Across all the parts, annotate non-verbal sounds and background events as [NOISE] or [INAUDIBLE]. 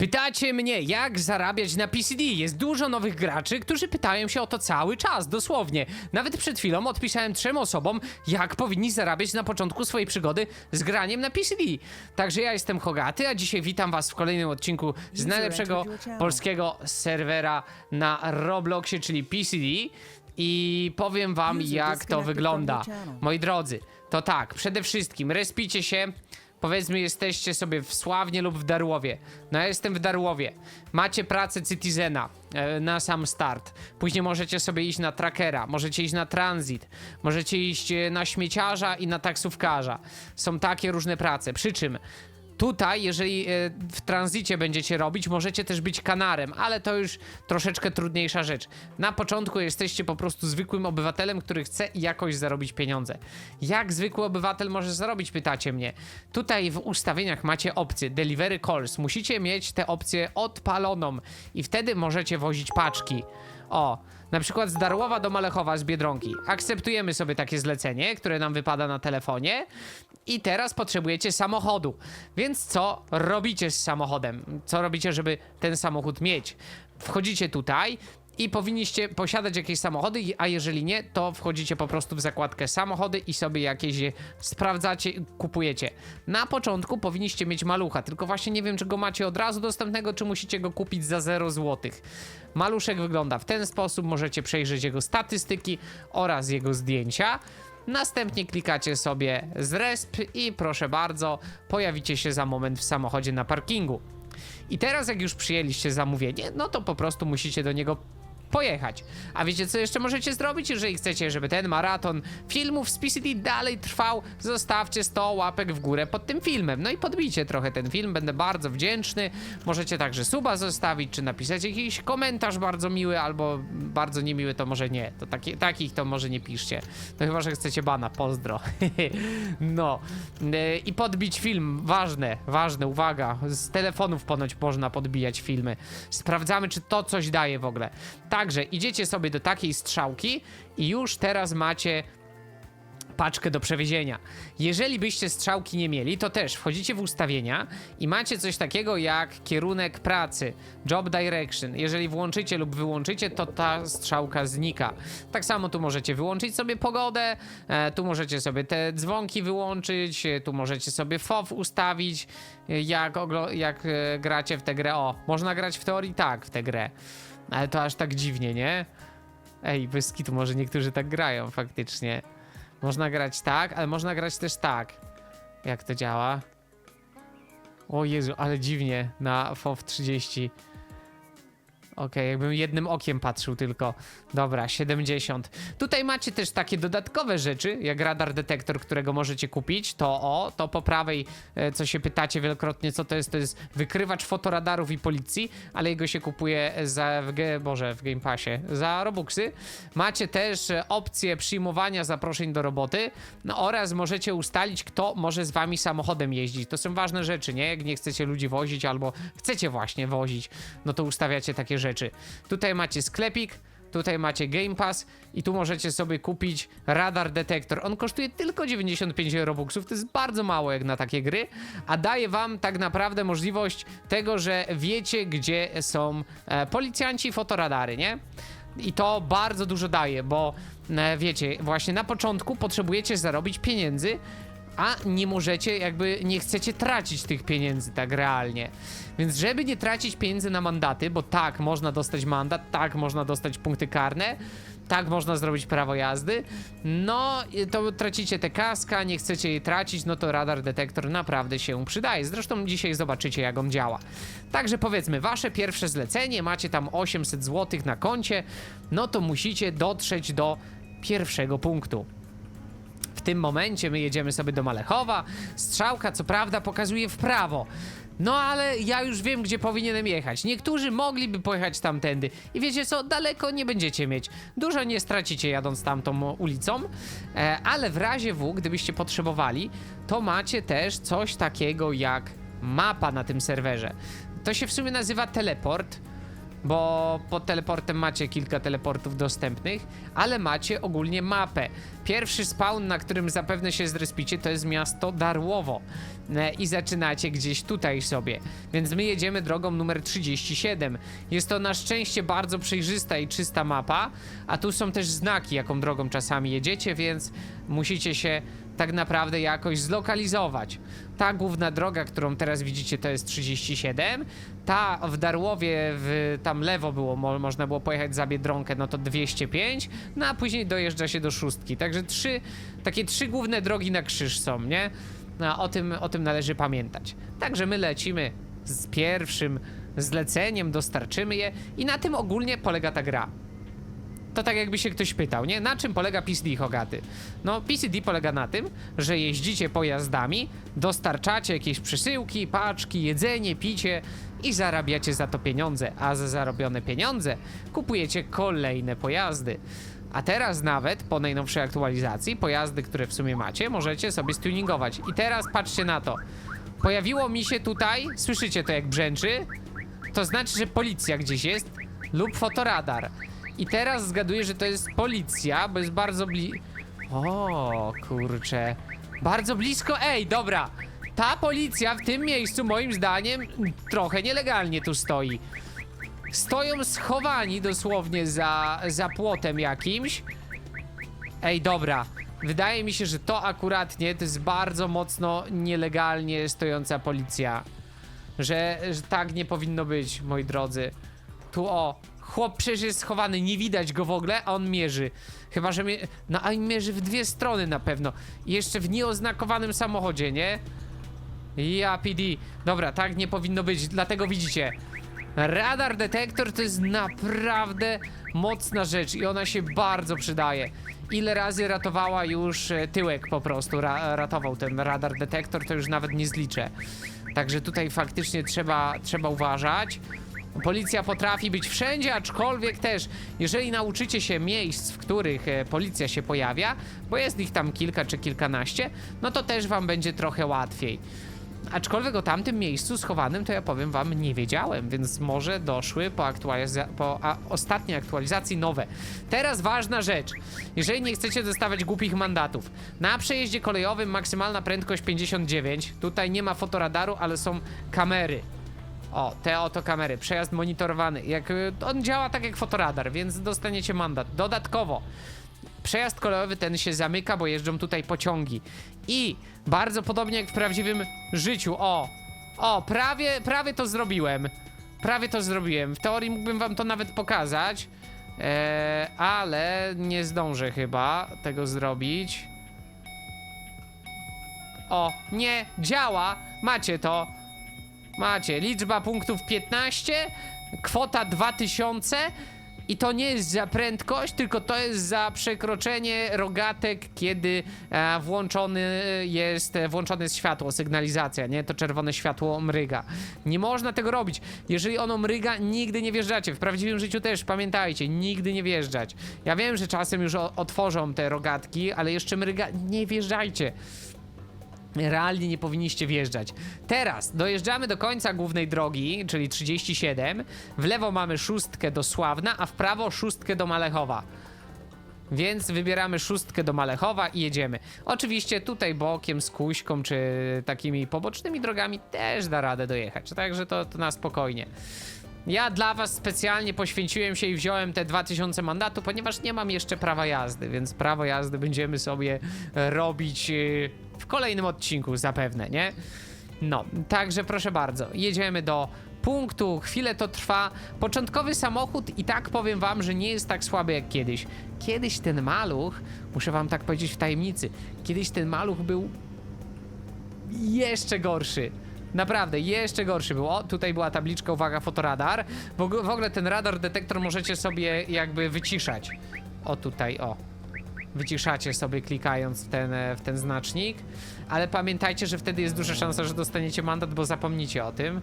Pytacie mnie, jak zarabiać na PCD? Jest dużo nowych graczy, którzy pytają się o to cały czas, dosłownie. Nawet przed chwilą odpisałem trzem osobom, jak powinni zarabiać na początku swojej przygody z graniem na PCD. Także ja jestem Hogaty, a dzisiaj witam was w kolejnym odcinku z najlepszego polskiego serwera na Robloxie, czyli PCD. I powiem wam, jak to wygląda. Moi drodzy, to tak, przede wszystkim respicie się, powiedzmy jesteście sobie w Sławnie lub w Darłowie. No ja jestem w Darłowie. Macie pracę Citizena e, na sam start. Później możecie sobie iść na trackera, możecie iść na transit, możecie iść e, na śmieciarza i na taksówkarza. Są takie różne prace. Przy czym Tutaj, jeżeli e, w tranzycie będziecie robić, możecie też być kanarem, ale to już troszeczkę trudniejsza rzecz. Na początku jesteście po prostu zwykłym obywatelem, który chce jakoś zarobić pieniądze. Jak zwykły obywatel może zarobić, pytacie mnie. Tutaj w ustawieniach macie opcję Delivery Calls. Musicie mieć tę opcję odpaloną i wtedy możecie wozić paczki. O, na przykład z Darłowa do Malechowa z Biedronki. Akceptujemy sobie takie zlecenie, które nam wypada na telefonie i teraz potrzebujecie samochodu. Więc co robicie z samochodem? Co robicie, żeby ten samochód mieć? Wchodzicie tutaj i powinniście posiadać jakieś samochody, a jeżeli nie, to wchodzicie po prostu w zakładkę samochody i sobie jakieś sprawdzacie, kupujecie. Na początku powinniście mieć malucha, tylko właśnie nie wiem, czy go macie od razu dostępnego, czy musicie go kupić za 0 zł. Maluszek wygląda w ten sposób, możecie przejrzeć jego statystyki oraz jego zdjęcia. Następnie klikacie sobie z resp i proszę bardzo, pojawicie się za moment w samochodzie na parkingu. I teraz jak już przyjęliście zamówienie, no to po prostu musicie do niego pojechać. A wiecie co jeszcze możecie zrobić, jeżeli chcecie, żeby ten maraton filmów z PCD dalej trwał? Zostawcie 100 łapek w górę pod tym filmem. No i podbijcie trochę ten film, będę bardzo wdzięczny. Możecie także suba zostawić, czy napisać jakiś komentarz bardzo miły, albo bardzo niemiły, to może nie. To taki, takich to może nie piszcie. No chyba, że chcecie bana, pozdro. [LAUGHS] no. E, I podbić film, ważne, ważne, uwaga. Z telefonów ponoć można podbijać filmy. Sprawdzamy, czy to coś daje w ogóle. Także idziecie sobie do takiej strzałki i już teraz macie paczkę do przewiezienia. Jeżeli byście strzałki nie mieli, to też wchodzicie w ustawienia i macie coś takiego jak kierunek pracy, job direction. Jeżeli włączycie lub wyłączycie, to ta strzałka znika. Tak samo tu możecie wyłączyć sobie pogodę, e, tu możecie sobie te dzwonki wyłączyć, e, tu możecie sobie FOV ustawić, e, jak, jak gracie w tę grę. O, można grać w teorii tak w tę grę, ale to aż tak dziwnie, nie? Ej, bez kitu, może niektórzy tak grają faktycznie. Można grać tak, ale można grać też tak. Jak to działa? O Jezu, ale dziwnie na FOV 30. Okej, jakbym jednym okiem patrzył tylko. Dobra, 70. Tutaj macie też takie dodatkowe rzeczy, jak radar detektor, którego możecie kupić. To o, to po prawej, e, co się pytacie wielokrotnie, co to jest, to jest wykrywacz fotoradarów i policji, ale jego się kupuje za, w, Ge- Boże, w Game Passie, za Robuxy. Macie też e, opcję przyjmowania zaproszeń do roboty, no oraz możecie ustalić, kto może z wami samochodem jeździć. To są ważne rzeczy, nie? Jak nie chcecie ludzi wozić albo chcecie właśnie wozić, no to ustawiacie takie rzeczy. Tutaj macie sklepik, Tutaj macie Game Pass i tu możecie sobie kupić radar detektor. On kosztuje tylko 95 robuxów, to jest bardzo mało jak na takie gry, a daje wam tak naprawdę możliwość tego, że wiecie gdzie są e, policjanci i fotoradary, nie? I to bardzo dużo daje, bo e, wiecie, właśnie na początku potrzebujecie zarobić pieniędzy, a nie możecie, jakby nie chcecie tracić tych pieniędzy tak realnie. Więc żeby nie tracić pieniędzy na mandaty, bo tak, można dostać mandat, tak, można dostać punkty karne, tak, można zrobić prawo jazdy, no to tracicie te kaska, nie chcecie jej tracić, no to radar detektor naprawdę się przydaje. Zresztą dzisiaj zobaczycie, jak on działa. Także powiedzmy, wasze pierwsze zlecenie, macie tam 800 zł na koncie, no to musicie dotrzeć do pierwszego punktu. Tym momencie my jedziemy sobie do Malechowa. Strzałka, co prawda, pokazuje w prawo. No ale ja już wiem, gdzie powinienem jechać. Niektórzy mogliby pojechać tamtędy. I wiecie co, daleko nie będziecie mieć. Dużo nie stracicie jadąc tamtą ulicą, e, ale w razie W, gdybyście potrzebowali, to macie też coś takiego jak mapa na tym serwerze. To się w sumie nazywa teleport. Bo pod teleportem macie kilka teleportów dostępnych, ale macie ogólnie mapę. Pierwszy spawn, na którym zapewne się zrespicie, to jest miasto Darłowo. E, I zaczynacie gdzieś tutaj sobie. Więc my jedziemy drogą numer 37. Jest to na szczęście bardzo przejrzysta i czysta mapa, a tu są też znaki, jaką drogą czasami jedziecie, więc musicie się tak naprawdę jakoś zlokalizować. Ta główna droga, którą teraz widzicie, to jest 37. Ta w Darłowie, w, tam lewo było, mo, można było pojechać za Biedronkę, no to 205, no a później dojeżdża się do szóstki. Także trzy, takie trzy główne drogi na krzyż są, nie? No, o tym, o tym należy pamiętać. Także my lecimy z pierwszym zleceniem, dostarczymy je i na tym ogólnie polega ta gra. To tak jakby się ktoś pytał, nie? Na czym polega PCD Hogaty? No, PCD polega na tym, że jeździcie pojazdami, dostarczacie jakieś przesyłki, paczki, jedzenie, picie i zarabiacie za to pieniądze, a za zarobione pieniądze kupujecie kolejne pojazdy. A teraz nawet po najnowszej aktualizacji pojazdy, które w sumie macie, możecie sobie stuningować. I teraz patrzcie na to. Pojawiło mi się tutaj, słyszycie to jak brzęczy? To znaczy, że policja gdzieś jest lub fotoradar. I teraz zgaduję, że to jest policja, bo jest bardzo bli... O, kurczę. Bardzo blisko. Ej, dobra. Ta policja w tym miejscu, moim zdaniem, trochę nielegalnie tu stoi. Stoją schowani dosłownie za, za płotem jakimś. Ej, dobra. Wydaje mi się, że to akuratnie to jest bardzo mocno nielegalnie stojąca policja. Że, że tak nie powinno być, moi drodzy. Tu o, chłop przecież jest schowany, nie widać go w ogóle, a on mierzy. Chyba, że mie no a mierzy w dwie strony na pewno. Jeszcze w nieoznakowanym samochodzie, nie? Ja, PD. Dobra, tak nie powinno być, dlatego widzicie. Radar detektor to jest naprawdę mocna rzecz i ona się bardzo przydaje. Ile razy ratowała już e, tyłek po prostu, ra ratował ten radar detektor, to już nawet nie zliczę. Także tutaj faktycznie trzeba, trzeba uważać. Policja potrafi być wszędzie, aczkolwiek też, jeżeli nauczycie się miejsc, w których e, policja się pojawia, bo jest ich tam kilka czy kilkanaście, no to też wam będzie trochę łatwiej. Aczkolwiek o tamtym miejscu schowanym to ja powiem wam nie wiedziałem, więc może doszły po, aktualiza- po a, ostatniej aktualizacji nowe. Teraz ważna rzecz. Jeżeli nie chcecie dostawać głupich mandatów, na przejeździe kolejowym maksymalna prędkość 59. Tutaj nie ma fotoradaru, ale są kamery. O, te oto kamery, przejazd monitorowany. Jak, y, on działa tak jak fotoradar, więc dostaniecie mandat. Dodatkowo, przejazd kolejowy ten się zamyka, bo jeżdżą tutaj pociągi. I bardzo podobnie jak w prawdziwym życiu. O, o, prawie, prawie to zrobiłem. Prawie to zrobiłem. W teorii mógłbym wam to nawet pokazać, e, ale nie zdążę chyba tego zrobić. O, nie, działa. Macie to. Macie, liczba punktów 15, kwota 2000 i to nie jest za prędkość, tylko to jest za przekroczenie rogatek, kiedy e, włączony jest, e, włączone jest światło, sygnalizacja, nie? To czerwone światło mryga. Nie można tego robić. Jeżeli ono mryga, nigdy nie wjeżdżacie. W prawdziwym życiu też, pamiętajcie, nigdy nie wjeżdżać. Ja wiem, że czasem już o, otworzą te rogatki, ale jeszcze mryga, nie wjeżdżajcie realnie nie powinniście wjeżdżać. Teraz dojeżdżamy do końca głównej drogi, czyli 37. W lewo mamy szóstkę do Sławna, a w prawo szóstkę do Malechowa. Więc wybieramy szóstkę do Malechowa i jedziemy. Oczywiście tutaj bokiem, z kuśką, czy takimi pobocznymi drogami też da radę dojechać. Także to, to na spokojnie. Ja dla was specjalnie poświęciłem się i wziąłem te 2000 mandatu, ponieważ nie mam jeszcze prawa jazdy, więc prawo jazdy będziemy sobie e, robić e, w kolejnym odcinku zapewne, nie? No, także proszę bardzo, jedziemy do punktu, chwilę to trwa. Początkowy samochód i tak powiem wam, że nie jest tak słaby jak kiedyś. Kiedyś ten maluch, muszę wam tak powiedzieć w tajemnicy, kiedyś ten maluch był jeszcze gorszy. Naprawdę, jeszcze gorszy był. O, tutaj była tabliczka, uwaga, fotoradar. W, w ogóle ten radar detektor możecie sobie jakby wyciszać. O, tutaj, o. Wyciszacie sobie klikając w ten, e, w ten znacznik. Ale pamiętajcie, że wtedy jest duża szansa, że dostaniecie mandat, bo zapomnicie o tym.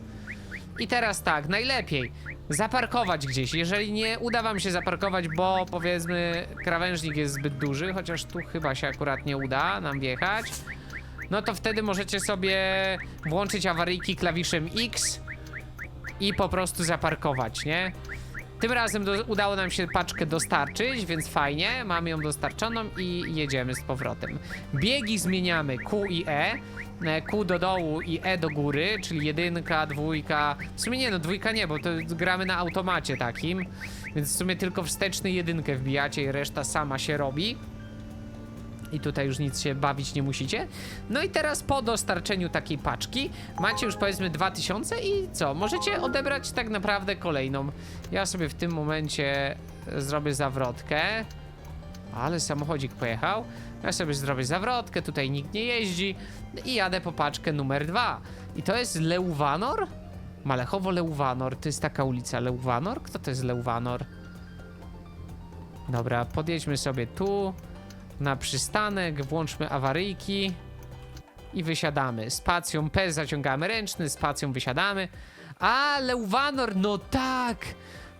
I teraz tak, najlepiej zaparkować gdzieś. Jeżeli nie uda wam się zaparkować, bo powiedzmy krawężnik jest zbyt duży, chociaż tu chyba się akurat nie uda nam wjechać, no to wtedy możecie sobie włączyć awaryjki klawiszem X i po prostu zaparkować, nie? Tym razem do, udało nam się paczkę dostarczyć, więc fajnie, mamy ją dostarczoną i jedziemy z powrotem. Biegi zmieniamy Q i E. Q do dołu i E do góry, czyli jedynka, dwójka. W sumie nie, no dwójka nie, bo to gramy na automacie takim. Więc w sumie tylko wsteczny jedynkę wbijacie i reszta sama się robi. I tutaj już nic się bawić nie musicie. No i teraz po dostarczeniu takiej paczki macie już powiedzmy 2000 i co? Możecie odebrać tak naprawdę kolejną. Ja sobie w tym momencie zrobię zawrotkę. Ale samochodzik pojechał. Ja sobie zrobię zawrotkę, tutaj nikt nie jeździ i jadę po paczkę numer dwa. I to jest Leuwanor? Malechowo Leuwanor. To jest taka ulica Leuwanor? Kto to jest Leuwanor? Dobra, podjedźmy sobie tu na przystanek, włączmy awaryjki i wysiadamy. Spacją P zaciągamy ręczny, spacją wysiadamy. A, Leuwanor, no tak!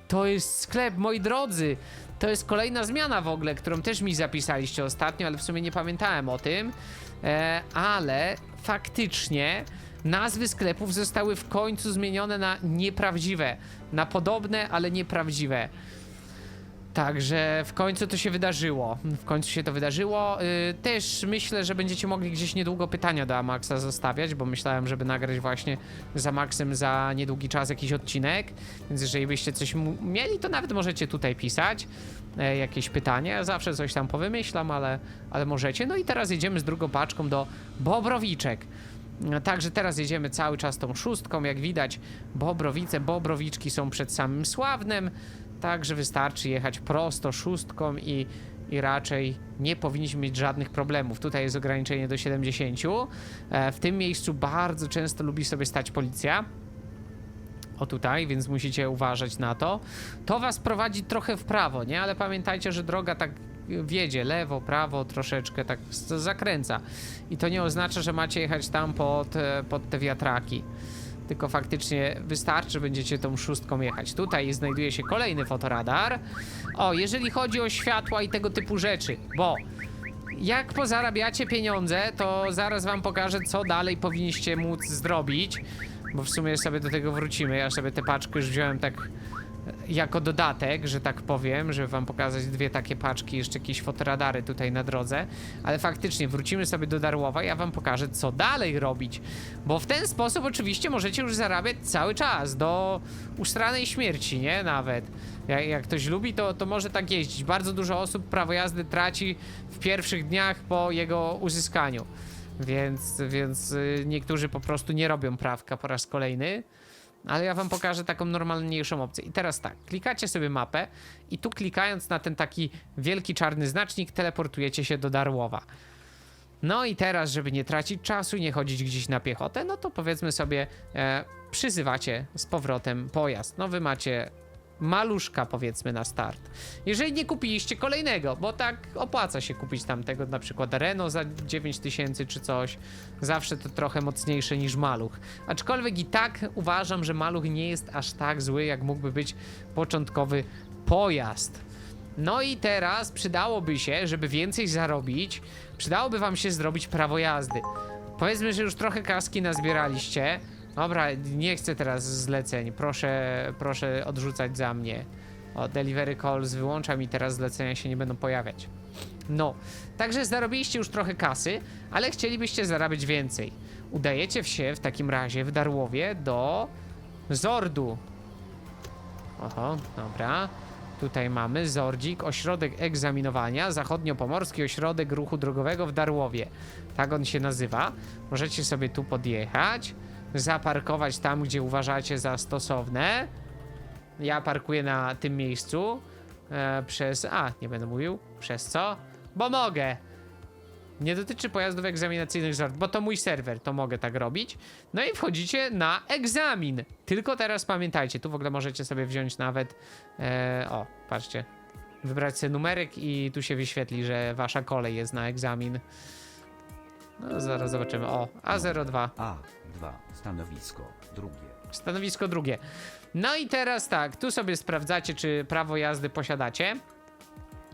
To jest sklep, moi drodzy. To jest kolejna zmiana w ogóle, którą też mi zapisaliście ostatnio, ale w sumie nie pamiętałem o tym. E, ale faktycznie nazwy sklepów zostały w końcu zmienione na nieprawdziwe. Na podobne, ale nieprawdziwe. Także w końcu to się wydarzyło. W końcu się to wydarzyło. Yy, też myślę, że będziecie mogli gdzieś niedługo pytania do Amaxa zostawiać, bo myślałem, żeby nagrać właśnie z Amaxem za niedługi czas jakiś odcinek. Więc jeżeli byście coś mieli, to nawet możecie tutaj pisać e, jakieś pytanie. Zawsze coś tam powymyślam, ale, ale możecie. No i teraz jedziemy z drugą paczką do Bobrowiczek. E, Także teraz jedziemy cały czas tą szóstką, jak widać Bobrowice, Bobrowiczki są przed samym Sławnem, także wystarczy jechać prosto szóstką i, i raczej nie powinniśmy mieć żadnych problemów. Tutaj jest ograniczenie do 70. E, W tym miejscu bardzo często lubi sobie stać policja. O tutaj, więc musicie uważać na to. To was prowadzi trochę w prawo, nie? Ale pamiętajcie, że droga tak wiedzie lewo, prawo, troszeczkę tak zakręca. I to nie oznacza, że macie jechać tam pod, e, pod te wiatraki. Tylko faktycznie wystarczy, będziecie tą szóstką jechać. Tutaj znajduje się kolejny fotoradar. O, jeżeli chodzi o światła i tego typu rzeczy, bo jak pozarabiacie pieniądze, to zaraz wam pokażę, co dalej powinniście móc zrobić. Bo w sumie sobie do tego wrócimy. Ja sobie tę paczkę już wziąłem tak jako dodatek, że tak powiem, żeby wam pokazać dwie takie paczki, jeszcze jakieś fotoradary tutaj na drodze, ale faktycznie wrócimy sobie do Darłowa ja wam pokażę, co dalej robić, bo w ten sposób oczywiście możecie już zarabiać cały czas, do ustranej śmierci, nie? Nawet. Jak, jak ktoś lubi, to, to może tak jeździć. Bardzo dużo osób prawo jazdy traci w pierwszych dniach po jego uzyskaniu, więc, więc y, niektórzy po prostu nie robią prawka po raz kolejny. Ale ja wam pokażę taką normalniejszą opcję. I teraz tak, klikacie sobie mapę i tu klikając na ten taki wielki czarny znacznik teleportujecie się do Darłowa. No i teraz, żeby nie tracić czasu nie chodzić gdzieś na piechotę, no to powiedzmy sobie, e, przyzywacie z powrotem pojazd. No wy macie maluszka powiedzmy na start. Jeżeli nie kupiliście kolejnego, bo tak opłaca się kupić tamtego, na przykład Renault za 9000 czy coś, zawsze to trochę mocniejsze niż maluch. Aczkolwiek i tak uważam, że maluch nie jest aż tak zły, jak mógłby być początkowy pojazd. No i teraz przydałoby się, żeby więcej zarobić, przydałoby wam się zrobić prawo jazdy. Powiedzmy, że już trochę kaski nazbieraliście. Dobra, nie chcę teraz zleceń. Proszę, proszę odrzucać za mnie. O, delivery calls wyłączam i teraz zlecenia się nie będą pojawiać. No, także zarobiliście już trochę kasy, ale chcielibyście zarabiać więcej. Udajecie się w takim razie w Darłowie do Zordu. Oho, dobra. Tutaj mamy Zordzik, ośrodek egzaminowania, zachodniopomorski ośrodek ruchu drogowego w Darłowie. Tak on się nazywa. Możecie sobie tu podjechać, zaparkować tam, gdzie uważacie za stosowne. Ja parkuję na tym miejscu e, przez... A, nie będę mówił. Przez co? Bo mogę. Nie dotyczy pojazdów egzaminacyjnych żart, bo to mój serwer, to mogę tak robić. No i wchodzicie na egzamin. Tylko teraz pamiętajcie, tu w ogóle możecie sobie wziąć nawet. E, o, patrzcie. Wybrać sobie numerek i tu się wyświetli, że wasza kolej jest na egzamin. No, zaraz zobaczymy. O, A02. A2. Stanowisko drugie. Stanowisko drugie. No i teraz tak, tu sobie sprawdzacie, czy prawo jazdy posiadacie.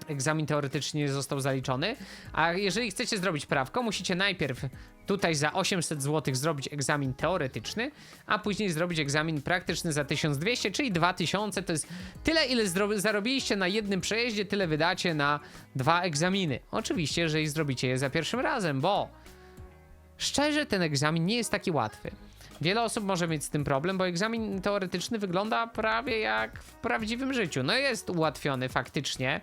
egzamin teoretyczny został zaliczony. A jeżeli chcecie zrobić prawko, musicie najpierw tutaj za 800 zł zrobić egzamin teoretyczny, a później zrobić egzamin praktyczny za 1200, czyli 2000. To jest tyle, ile zarobiliście na jednym przejeździe, tyle wydacie na dwa egzaminy. Oczywiście, jeżeli zrobicie je za pierwszym razem, bo szczerze ten egzamin nie jest taki łatwy. Wiele osób może mieć z tym problem, bo egzamin teoretyczny wygląda prawie jak w prawdziwym życiu. No jest ułatwiony faktycznie,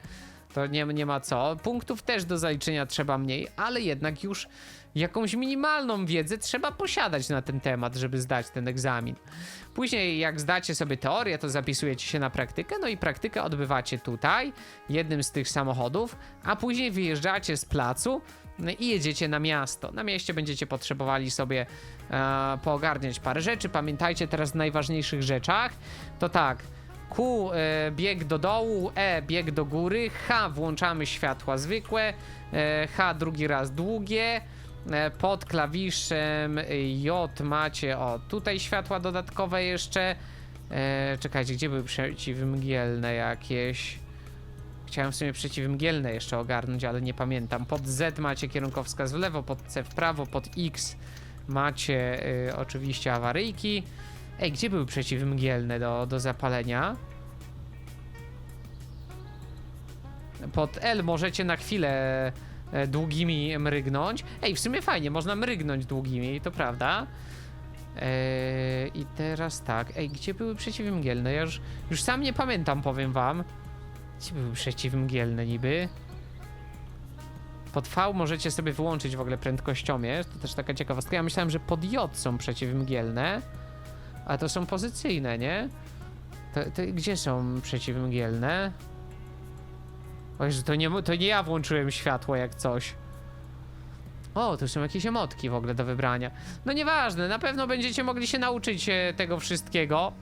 to nie, nie ma co. Punktów też do zaliczenia trzeba mniej, ale jednak już jakąś minimalną wiedzę trzeba posiadać na ten temat, żeby zdać ten egzamin. Później jak zdacie sobie teorię, to zapisujecie się na praktykę, no i praktykę odbywacie tutaj, jednym z tych samochodów, a później wyjeżdżacie z placu i jedziecie na miasto. Na mieście będziecie potrzebowali sobie e, poogarniać parę rzeczy. Pamiętajcie teraz o najważniejszych rzeczach. To tak, Q e, bieg do dołu, E bieg do góry, H włączamy światła zwykłe, e, H drugi raz długie, e, pod klawiszem J macie, o tutaj światła dodatkowe jeszcze. E, czekajcie, gdzie były przeciwmgielne jakieś? Chciałem w sumie przeciwmgielne jeszcze ogarnąć, ale nie pamiętam. Pod Z macie kierunkowskaz w lewo, pod C w prawo, pod X macie y, oczywiście awaryjki. Ej, gdzie były przeciwmgielne do, do zapalenia? Pod L możecie na chwilę e, długimi mrygnąć. Ej, w sumie fajnie, można mrygnąć długimi, to prawda. Eee, I teraz tak, ej, gdzie były przeciwmgielne? Ja już, już sam nie pamiętam, powiem wam. Gdzie były przeciwmgielne niby? Pod V możecie sobie wyłączyć w ogóle prędkościomierz, to też taka ciekawostka. Ja myślałem, że pod J są przeciwmgielne, a to są pozycyjne, nie? To, to gdzie są przeciwmgielne? O Jezu, to nie, to nie ja włączyłem światło jak coś. O, tu są jakieś emotki w ogóle do wybrania. No nieważne, na pewno będziecie mogli się nauczyć e, tego wszystkiego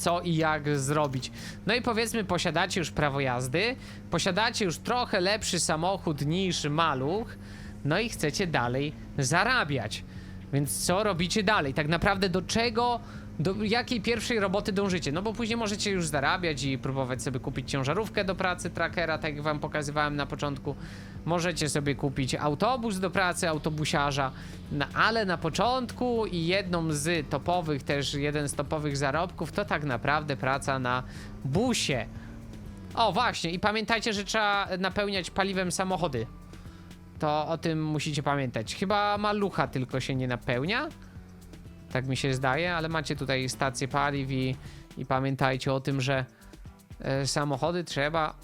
co i jak zrobić. No i powiedzmy, posiadacie już prawo jazdy, posiadacie już trochę lepszy samochód niż maluch, no i chcecie dalej zarabiać. Więc co robicie dalej? Tak naprawdę do czego, do jakiej pierwszej roboty dążycie? No bo później możecie już zarabiać i próbować sobie kupić ciężarówkę do pracy, trackera, tak jak wam pokazywałem na początku. Możecie sobie kupić autobus do pracy, autobusiarza, no, ale na początku i jedną z topowych, też jeden z topowych zarobków, to tak naprawdę praca na busie. O, właśnie, i pamiętajcie, że trzeba napełniać paliwem samochody. To o tym musicie pamiętać. Chyba malucha tylko się nie napełnia. Tak mi się zdaje, ale macie tutaj stację paliw i, i pamiętajcie o tym, że e, samochody trzeba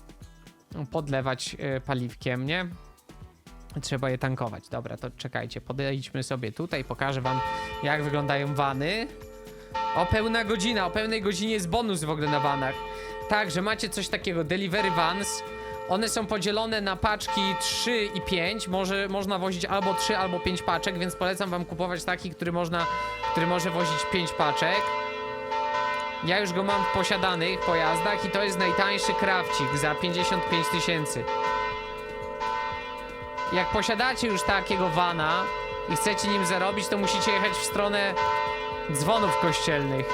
podlewać e, paliwkiem, nie? Trzeba je tankować. Dobra, to czekajcie, podejdźmy sobie tutaj, pokażę wam jak wyglądają wany. O, pełna godzina, o pełnej godzinie jest bonus w ogóle na vanach. Także macie coś takiego, delivery vans. One są podzielone na paczki 3 i 5. Może, można wozić albo 3, albo 5 paczek, więc polecam wam kupować taki, który można, który może wozić 5 paczek. Ja już go mam w posiadanych pojazdach i to jest najtańszy krawcik za 55 tysięcy. Jak posiadacie już takiego vana i chcecie nim zarobić, to musicie jechać w stronę dzwonów kościelnych.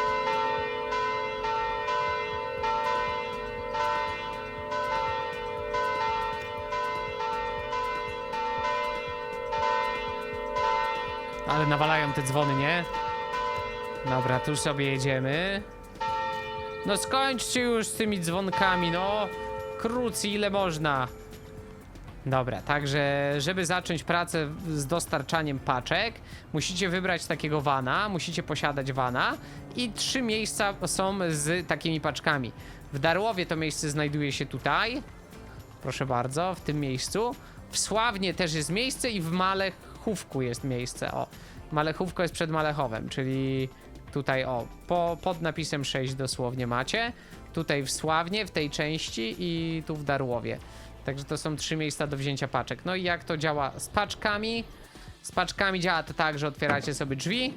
Ale nawalają te dzwony, nie? Dobra, tu sobie jedziemy. No skończcie już z tymi dzwonkami, no. Krócy ile można. Dobra, także żeby zacząć pracę z dostarczaniem paczek, musicie wybrać takiego vana, musicie posiadać vana i trzy miejsca są z takimi paczkami. W Darłowie to miejsce znajduje się tutaj. Proszę bardzo, w tym miejscu. W Sławnie też jest miejsce i w Malechówku jest miejsce. O, Malechówko jest przed Malechowem, czyli tutaj o, po, pod napisem 6 dosłownie macie. Tutaj w Sławnie, w tej części i tu w Darłowie. Także to są trzy miejsca do wzięcia paczek. No i jak to działa z paczkami? Z paczkami działa to tak, że otwieracie sobie drzwi,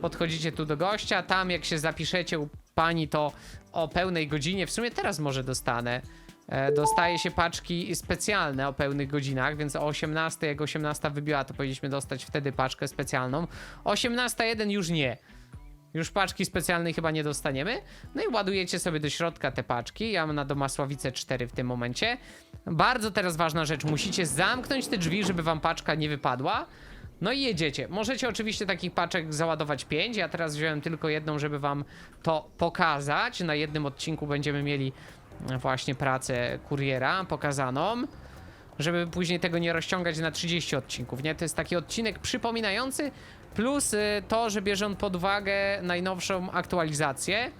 podchodzicie tu do gościa, tam jak się zapiszecie u pani, to o pełnej godzinie, w sumie teraz może dostanę, e, dostaje się paczki specjalne o pełnych godzinach, więc o 18, jak 18 wybiła, to powinniśmy dostać wtedy paczkę specjalną. 18.1 już nie. Już paczki specjalnej chyba nie dostaniemy. No i ładujecie sobie do środka te paczki. Ja mam na Domasławice 4 w tym momencie. Bardzo teraz ważna rzecz. Musicie zamknąć te drzwi, żeby wam paczka nie wypadła. No i jedziecie. Możecie oczywiście takich paczek załadować 5. Ja teraz wziąłem tylko jedną, żeby wam to pokazać. Na jednym odcinku będziemy mieli właśnie pracę kuriera pokazaną żeby później tego nie rozciągać na 30 odcinków, nie? To jest taki odcinek przypominający, plus y, to, że bierze on pod uwagę najnowszą aktualizację.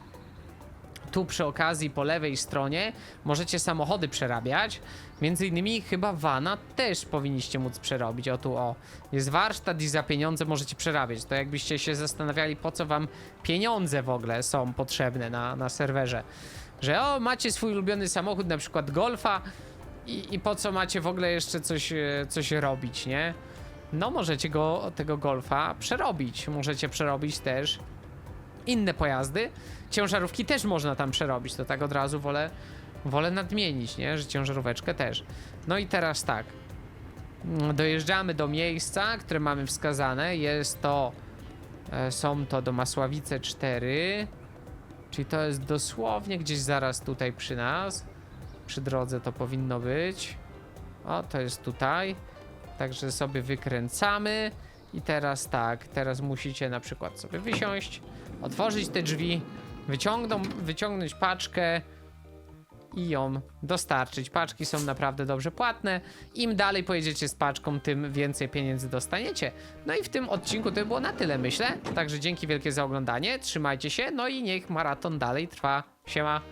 Tu przy okazji po lewej stronie możecie samochody przerabiać. Między innymi chyba vana też powinniście móc przerobić. O tu o, jest warsztat i za pieniądze możecie przerabiać. To jakbyście się zastanawiali po co wam pieniądze w ogóle są potrzebne na, na serwerze. Że o, macie swój ulubiony samochód, na przykład Golfa i, i po co macie w ogóle jeszcze coś, e, coś robić, nie? No możecie go, tego Golfa przerobić. Możecie przerobić też inne pojazdy. Ciężarówki też można tam przerobić, to tak od razu wolę, wolę nadmienić, nie? Że ciężaróweczkę też. No i teraz tak. Dojeżdżamy do miejsca, które mamy wskazane. Jest to. e, Są to do Masławice 4. Czyli to jest dosłownie gdzieś zaraz tutaj przy nas. Przy drodze to powinno być. O, to jest tutaj. Także sobie wykręcamy. I teraz tak, teraz musicie na przykład sobie wysiąść, otworzyć te drzwi, wyciągną, wyciągnąć paczkę i ją dostarczyć. Paczki są naprawdę dobrze płatne. Im dalej pojedziecie z paczką, tym więcej pieniędzy dostaniecie. No i w tym odcinku to by było na tyle, myślę. Także dzięki wielkie za oglądanie. Trzymajcie się, no i niech maraton dalej trwa. Siema.